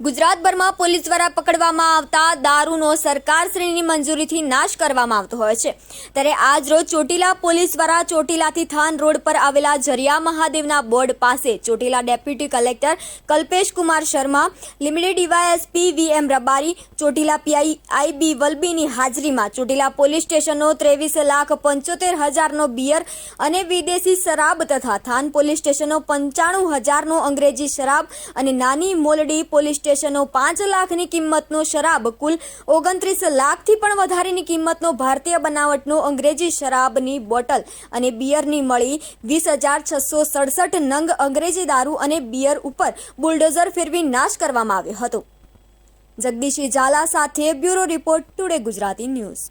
ગુજરાતભરમાં પોલીસ દ્વારા પકડવામાં આવતા દારૂનો સરકારશ્રીની મંજૂરીથી નાશ કરવામાં આવતો હોય છે. ત્યારે આજ રોજ ચોટીલા પોલીસ દ્વારા ચોટીલાથી થાન રોડ પર આવેલા જરિયા મહાદેવના બોર્ડ પાસે Chotila deputy collector Kalpesh Kumar Sharma, limited DYSP V M Rabari, Chotila PI IB વલબીની હાજરીમાં ચોટીલા પોલીસ સ્ટેશનનો ત્રેવીસ લાખ પંચોતેર હજારનો બિયર અને વિદેશી શરાબ તથા થાન પોલીસ સ્ટેશનનો પંચાણું હજારનો અંગ્રેજી શરાબ અને નાની મોલડી પોલીસ સ્ટેશનો પાંચ લાખની કિંમતનો શરાબ, કુલ ઓગણત્રીસ લાખથી પણ વધારેની કિંમતનો ભારતીય બનાવટનો અંગ્રેજી શરાબની બોટલ અને બિયરની મળી વીસ હજાર છસો સડસઠ નંગ અંગ્રેજી દારૂ અને બિયર ઉપર બુલડોઝર ફેરવી નાશ કરવામાં આવ્યો હતો. જગદીશી ઝાલા સાથે bureau report today Gujarati news.